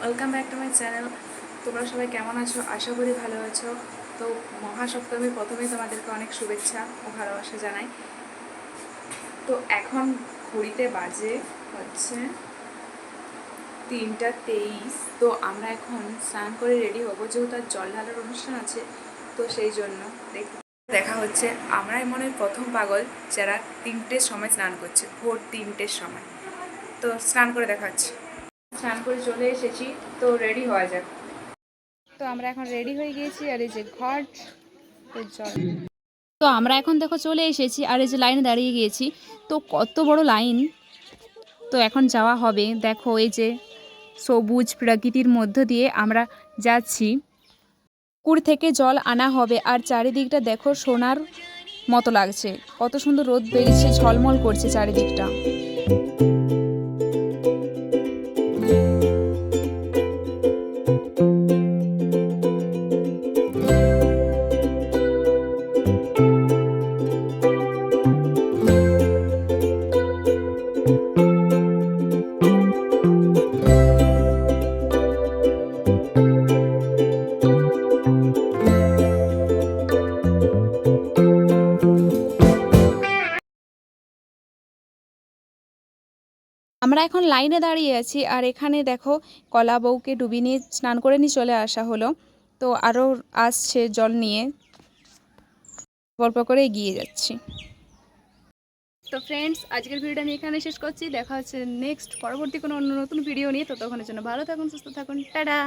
Welcome back to my channel তোমরা সবাই কেমন আছো? আশা করি ভালো আছো। তো মহাসপ্তমী প্রথমেই তোমাদেরকে অনেক শুভেচ্ছা ও ভালোবাসা জানাই। তো এখন ঘড়িতে বাজে হচ্ছে তিনটা তেইশ। তো আমরা এখন স্নান করে রেডি হব। যেহেতু আর জল ঢালার অনুষ্ঠান আছে, তো সেই জন্য দেখ- হচ্ছে। আমরাই মনে প্রথম পাগল যারা তিনটের সময় স্নান করছে, ভোর তিনটের সময়। তো স্নান করে দেখা হচ্ছে। স্নান করে চলে এসেছি তো রেডি হওয়া যাক। তো আমরা এখন রেডি হয়ে গিয়েছি আর এই যে ঘট জল। তো আমরা এখন দেখো চলে এসেছি আর এই যে লাইনে দাঁড়িয়ে গিয়েছি। তো কত বড় লাইন তো এখন যাওয়া হবে। দেখো এই যে সবুজ প্রকৃতির মধ্য দিয়ে আমরা যাচ্ছি। পুকুর থেকে জল আনা হবে আর চারিদিকটা দেখো সোনার মতো লাগছে। কত সুন্দর রোদ বেরিয়েছে ঝলমল করছে চারিদিকটা। আমরা এখন লাইনে দাঁড়িয়ে আছি আর এখানে দেখো কলা বউকে ডুবি নিয়ে স্নান করে নিয়ে চলে আসা হলো। তো আরও আসছে জল নিয়ে। গল্প করে এগিয়ে যাচ্ছি। তো ফ্রেন্ডস আজকের ভিডিওটা আমি এখানে শেষ করছি। দেখা হচ্ছে নেক্সট পরবর্তী কোনো অন্য নতুন ভিডিও নিয়ে। তো তখনের জন্য ভালো থাকুন, সুস্থ থাকুন। টাটা!